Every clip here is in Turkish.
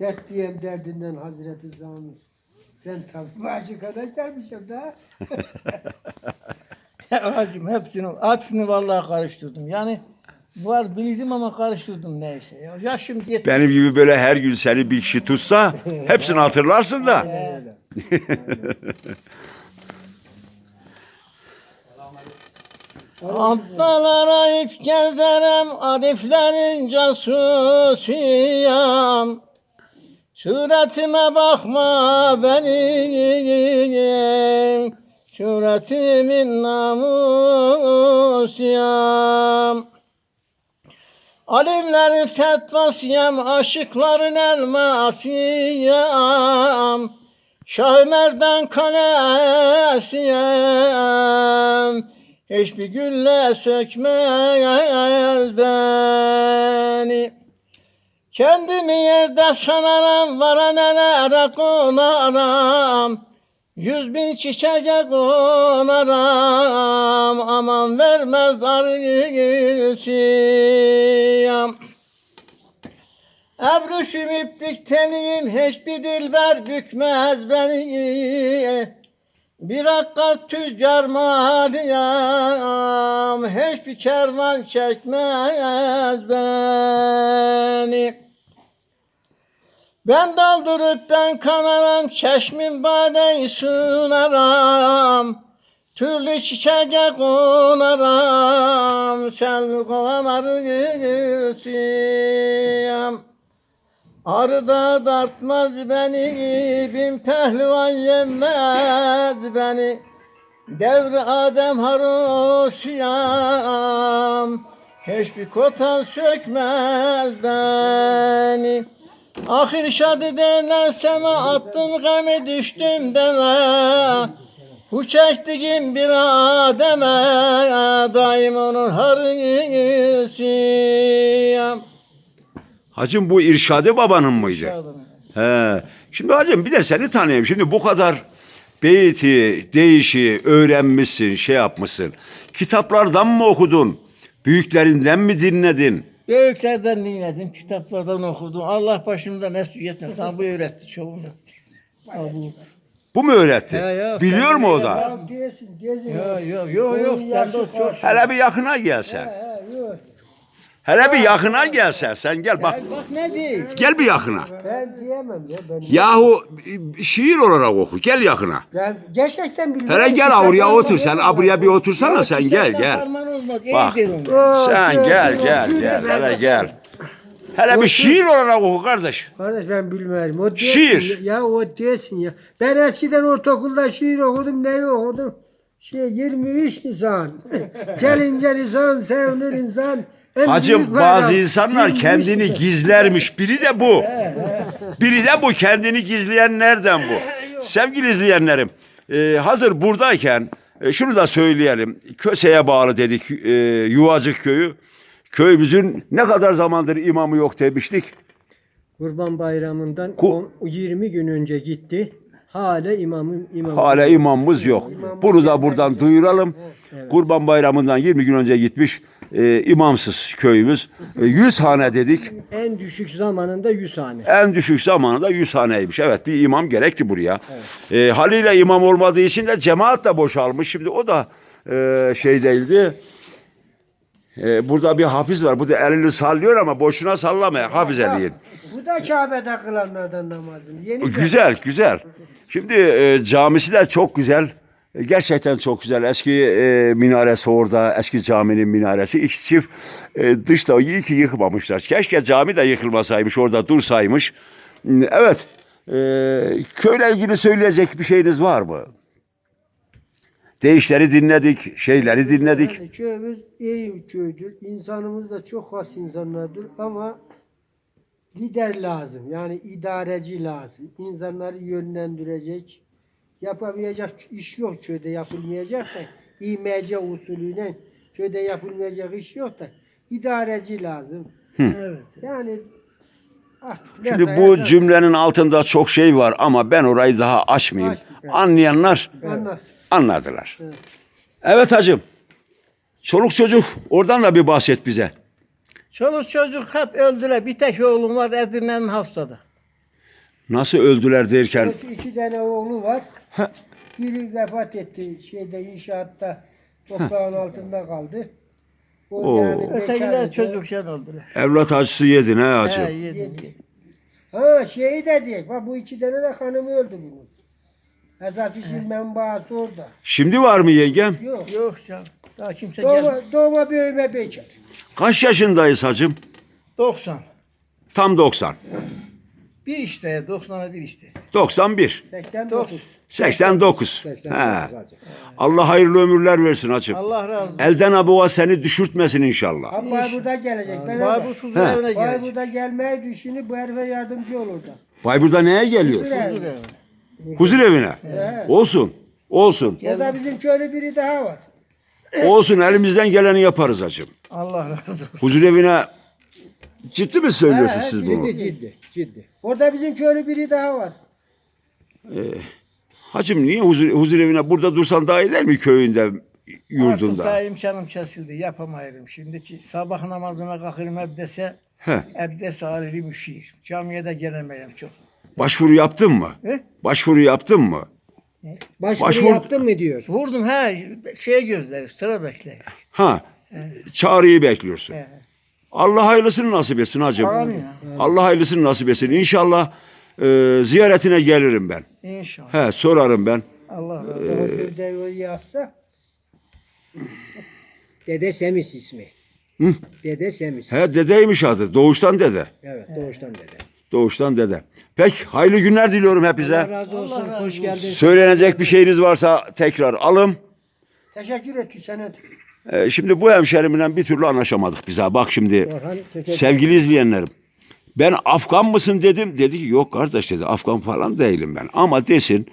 Dert diyem derdinden Hazreti Sami. Sen tabi başı kana gelmişim daha. Hacım hepsini, hepsini vallahi karıştırdım. Yani var bildim ama karıştırdım neyse. Ya yaşım yetmiş. Benim gibi böyle her gün seni bir kişi tutsa hepsini hatırlarsın da. Öyle. Atlalara ip gezerem, ariflerin casusuyam. Suretime bakma benim, suretimin namusuyam. Alimlerin fetvasıyam, aşıkların elmasıyam. Şah Merdan kalesiyem. Hiçbir gülle sökmez beni. Kendimi yerde sanarım, vara nelere konarım. Yüz bin çiçeğe konarım, aman vermez arıyısıyam. Ebruşum iplik teniyim, hiçbir dilber bükmez beni. Bir hakikat tüccar maliyam, hiçbir kervan çekmez beni. Ben daldırıp ben kanarım, çeşmin badeyi sunarım. Türlü çiçeğe konarım, sen kovanarısıyam. Arıda dartmaz beni, bin pehlivan yemmez beni. Devri Adem harosuyam, hiçbir kotan sökmez beni. Ahir şadı denen sema attım gemi düştüm deme. Bu çektiğim bir ademe, daim onun harısıyam. Hacım bu İrşadi babanın mıydı? He. Şimdi hacım bir de seni tanıyayım. Şimdi bu kadar beyti, değişi öğrenmişsin, şey yapmışsın. Kitaplardan mı okudun? Büyüklerinden mi dinledin? Büyüklerden dinledim, kitaplardan okudum. Allah başımdan mesut etmesin. Sana bu öğretti çoğunu. Ha, bu. Bu mu öğretti? He, ya, Biliyor mu o da? ya. Yok yok yok. Hele bir yakına gel sen. He, yok. Hele bir yakına gel sen. Gel bak. Bak, bak ne değil. Gel bir yakına. Ben diyemem ya. Ben, Yahu şiir olarak oku. Gel yakına. ben gerçekten bilmiyorum. Hele gel avruya otur. Sen abriye bir otursana sen gel gel. Parmağın Bak. Sen gel gel gel. Hele gel. Hele bir şiir olarak oku kardeş. Kardeş ben bilmiyorum. O Şiir. Ya, ya o diyesin ya. Ben eskiden ortaokulda şiir okudum. Neyi okudum? Şey 23 Nisan. Gelince Nisan sevinir insan. Hacım bazı insanlar 23 kendini gizlermiş. Biri de bu. Biri de bu kendini gizleyenlerden bu. Sevgili izleyenlerim, e, hazır buradayken e, şunu da söyleyelim. Köse'ye bağlı dedik e, Yuvacık köyü. Köyümüzün ne kadar zamandır imamı yok demiştik. Kurban Bayramı'ndan Ku- on- 20 gün önce gitti. Hala imamın imamı. Hala imamımız yok. Bunu da buradan duyuralım. Kurban Bayramı'ndan 20 gün önce gitmiş e, imamsız köyümüz. E, 100 hane dedik. En düşük zamanında 100 hane. En düşük zamanında 100 haneymiş. Evet bir imam gerekti buraya. E, haliyle imam olmadığı için de cemaat da boşalmış. Şimdi o da e, şey değildi. E, burada bir hafiz var. Bu da elini sallıyor ama boşuna sallama. Hafiz Ali'nin. Bu da Kabe'de kılanlardan namazını. Yeni Güzel, güzel. Şimdi e, camisi de çok güzel. E, Gerçekten çok güzel. Eski e, minaresi orada, eski caminin minaresi. İki çift e, dışta iyi ki yıkmamışlar. Keşke cami de yıkılmasaymış, orada dursaymış. Hmm, Evet, e, köyle ilgili söyleyecek bir şeyiniz var mı? Değişleri dinledik, şeyleri dinledik. Yani köyümüz iyi bir köydür. İnsanımız da çok has insanlardır ama lider lazım. Yani idareci lazım. İnsanları yönlendirecek. Yapamayacak iş yok köyde yapılmayacak da. İMC usulüyle köyde yapılmayacak iş yok da. idareci lazım. Evet. Yani artık ne Şimdi bu sayarsan cümlenin altında çok şey var ama ben orayı daha açmayayım. Açmayayım. Anlayanlar anlasın. anladılar. Evet. Evet hacım. Çoluk çocuk oradan da bir bahset bize. Çoluk çocuk hep öldüler. Bir tek oğlum var Edirne'nin hastada. Nasıl öldüler derken Onun iki tane oğlu var. Biri vefat etti şeyde inşaatta toprağın altında kaldı. O Oo. yani Ötekiler bekardı. çocukken öldüler. evlat acısı yedin ha acı. He, Yedi. yedim. Ha şeyi de. Bak bu iki tane de hanımı öldü bunun. Esas işin menbaası orada. Şimdi var mı yengem? Yok. Yok canım. Daha kimse gelmedi. Doğma, doğma büyüme bekar. Kaç yaşındayız hacım? 90. Tam 90. Bir işte, 90'a bir işte. 91. 89. 89. He. Allah hayırlı ömürler versin hacım. Allah razı olsun. Elden abuğa seni düşürtmesin inşallah. Ha Bayburt'a gelecek. Ben Bayburt Bayburt. huzurlarına gelecek. Bayburt'a gelmeyi düşünüp bu herife yardımcı olur da. Bayburt'a neye geliyor? Huzur evi. Huzur evi. Huzur evine. He. Olsun. Olsun. Orada bizim köylü biri daha var. Olsun elimizden geleni yaparız hacım. Allah razı olsun. Huzur evine ciddi mi söylüyorsunuz He, he, siz bunu? ciddi. Ciddi, ciddi. Orada bizim köylü biri daha var. Hacım niye huzur, huzur evine burada dursan daha iyi değil mi köyünde, Artık yurdunda? daha imkanım kesildi. Yapamayırım. Şimdiki sabah namazına kalkarım ebdese. He. Ebdese alili müşir. Camiye de gelemeyim çok. Başvuru yaptın mı? He? Başvuru yaptın mı? Başvuru Başvur- yaptın mı diyor. Vurdum he. Şey gözleri sıra bekler. Ha. Çağrıyı bekliyorsun. He. Allah hayırlısını nasip etsin hacım. Amin. Allah hayırlısını nasip etsin. İnşallah e, ziyaretine gelirim ben. İnşallah. He sorarım ben. Allah razı olsun. O köyde o yazsa. Dede Semis ismi. Hı? Dede Semis. He dedeymiş adı. Doğuştan dede. Evet, doğuştan dede. Doğuştan dede. Pek hayırlı günler diliyorum Allah hepinize. razı olsun. Allah razı Hoş olsun. geldin. Söylenecek bir şeyiniz varsa tekrar alım. Teşekkür et Hüseyin. E, şimdi bu hemşerimle bir türlü anlaşamadık bize. Bak şimdi sevgili izleyenlerim. Ben Afgan mısın dedim. Dedi ki yok kardeş dedi. Afgan falan değilim ben. Ama desin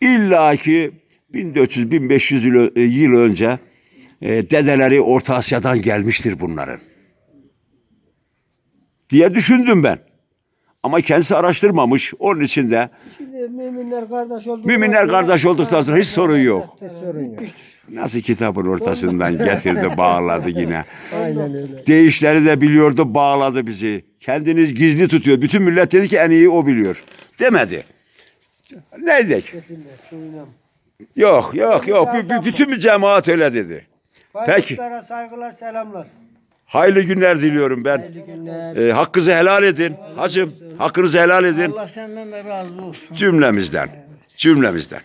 illaki 1400-1500 yıl, önce e, dedeleri Orta Asya'dan gelmiştir bunların. Diye düşündüm ben. Ama kendisi araştırmamış. Onun için de müminler kardeş olduktan müminler sonra- kardeş olduktan sonra hiç sorun yok. Hiç sorun yok. Nasıl kitabın ortasından getirdi bağladı yine. Aynen öyle. Değişleri de biliyordu bağladı bizi. Kendiniz gizli tutuyor. Bütün millet dedi ki en iyi o biliyor. Demedi. Ne dedik? Yok yok yok. B- b- bütün bir cemaat öyle dedi. Peki. Saygılar selamlar. Hayırlı günler diliyorum ben. günler. Ee, hakkınızı helal edin. Hacım hakkınızı helal edin. Allah senden de razı olsun. Cümlemizden. Cümlemizden.